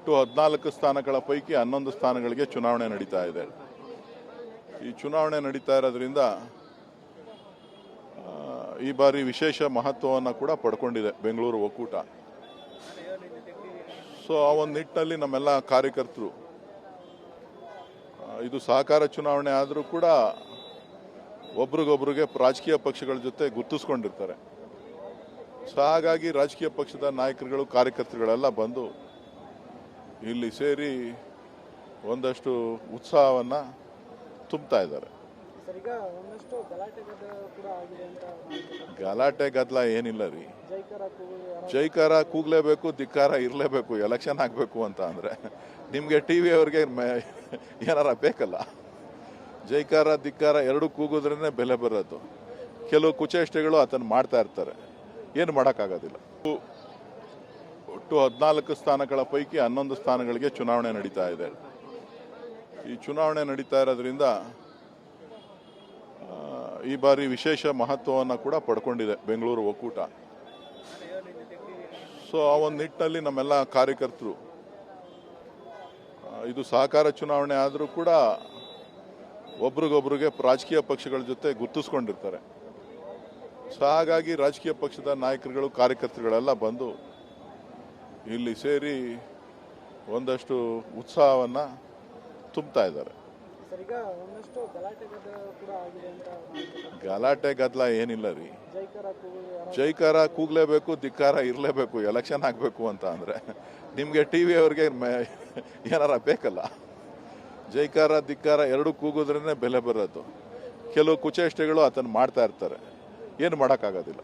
ಒಟ್ಟು ಹದಿನಾಲ್ಕು ಸ್ಥಾನಗಳ ಪೈಕಿ ಹನ್ನೊಂದು ಸ್ಥಾನಗಳಿಗೆ ಚುನಾವಣೆ ನಡೀತಾ ಇದೆ. ಈ ಚುನಾವಣೆ ನಡೀತಾ ಇರೋದ್ರಿಂದ ಈ ಬಾರಿ ವಿಶೇಷ ಮಹತ್ವವನ್ನು ಕೂಡ ಪಡ್ಕೊಂಡಿದೆ ಬೆಂಗಳೂರು ಒಕ್ಕೂಟ. ಸೊ ಆ ಒಂದು ನಿಟ್ಟಿನಲ್ಲಿ ನಮ್ಮೆಲ್ಲ ಕಾರ್ಯಕರ್ತರು ಇದು ಸಹಕಾರ ಚುನಾವಣೆ ಆದರೂ ಕೂಡ ಒಬ್ರಿಗೊಬ್ರಿಗೆ ರಾಜಕೀಯ ಪಕ್ಷಗಳ ಜೊತೆ ಗುರ್ತಿಸ್ಕೊಂಡಿರ್ತಾರೆ. ಸೊ ಹಾಗಾಗಿ ರಾಜಕೀಯ ಪಕ್ಷದ ನಾಯಕರುಗಳು, ಕಾರ್ಯಕರ್ತರುಗಳೆಲ್ಲ ಬಂದು ಇಲ್ಲಿ ಸೇರಿ ಒಂದಷ್ಟು ಉತ್ಸಾಹವನ್ನು ತುಂಬ್ತಾ ಇದ್ದಾರೆ. ಗಲಾಟೆ ಗದ್ದಲ ಏನಿಲ್ಲ ರೀ. ಜೈಕಾರ ಕೂಗ್ಲೇಬೇಕು ಧಿಕ್ಕಾರ ಇರಲೇಬೇಕು ಎಲೆಕ್ಷನ್ ಆಗಬೇಕು ಅಂತ ಅಂದರೆ ನಿಮಗೆ ಟಿ ವಿ ಅವ್ರಿಗೆ ಏನಾರ ಬೇಕಲ್ಲ. ಜೈಕಾರ ಧಿಕ್ಕಾರ ಎರಡು ಕೂಗಿದ್ರೇ ಬೆಲೆ ಬರೋದು. ಕೆಲವು ಕುಚೇಷ್ಟೆಗಳು ಅದನ್ನು ಮಾಡ್ತಾ ಇರ್ತಾರೆ. ಏನು ಮಾಡೋಕ್ಕಾಗೋದಿಲ್ಲ. ಒಟ್ಟು ಹದಿನಾಲ್ಕು ಸ್ಥಾನಗಳ ಪೈಕಿ ಹನ್ನೊಂದು ಸ್ಥಾನಗಳಿಗೆ ಚುನಾವಣೆ ನಡೀತಾ ಇದೆ. ಈ ಚುನಾವಣೆ ನಡೀತಾ ಇರೋದ್ರಿಂದ ಈ ಬಾರಿ ವಿಶೇಷ ಮಹತ್ವವನ್ನು ಕೂಡ ಪಡ್ಕೊಂಡಿದೆ ಬೆಂಗಳೂರು ಒಕ್ಕೂಟ. ಸೊ ಆ ಒಂದು ನಿಟ್ಟಿನಲ್ಲಿ ನಮ್ಮೆಲ್ಲ ಕಾರ್ಯಕರ್ತರು ಇದು ಸಹಕಾರ ಚುನಾವಣೆ ಆದರೂ ಕೂಡ ಒಬ್ರಿಗೊಬ್ರಿಗೆ ರಾಜಕೀಯ ಪಕ್ಷಗಳ ಜೊತೆ ಗುರ್ತಿಸ್ಕೊಂಡಿರ್ತಾರೆ. ಸೊ ಹಾಗಾಗಿ ರಾಜಕೀಯ ಪಕ್ಷದ ನಾಯಕರುಗಳು, ಕಾರ್ಯಕರ್ತರುಗಳೆಲ್ಲ ಬಂದು ಇಲ್ಲಿ ಸೇರಿ ಒಂದಷ್ಟು ಉತ್ಸಾಹವನ್ನು ತುಂಬ್ತಾ ಇದ್ದಾರೆ. ಗಲಾಟೆ ಗದ್ದಲ ಏನಿಲ್ಲ ರೀ. ಜೈಕಾರ ಕೂಗ್ಲೇಬೇಕು ಧಿಕ್ಕಾರ ಇರಲೇಬೇಕು ಎಲೆಕ್ಷನ್ ಆಗಬೇಕು ಅಂತ ಅಂದರೆ ನಿಮಗೆ ಟಿ ವಿ ಅವ್ರಿಗೆ ಏನಾರ ಬೇಕಲ್ಲ. ಜೈಕಾರ ಧಿಕ್ಕಾರ ಎರಡು ಕೂಗಿದ್ರೇ ಬೆಲೆ ಬರೋದು. ಕೆಲವು ಕುಚೇಷ್ಟೆಗಳು ಅದನ್ನು ಮಾಡ್ತಾ ಇರ್ತಾರೆ. ಏನು ಮಾಡೋಕ್ಕಾಗೋದಿಲ್ಲ.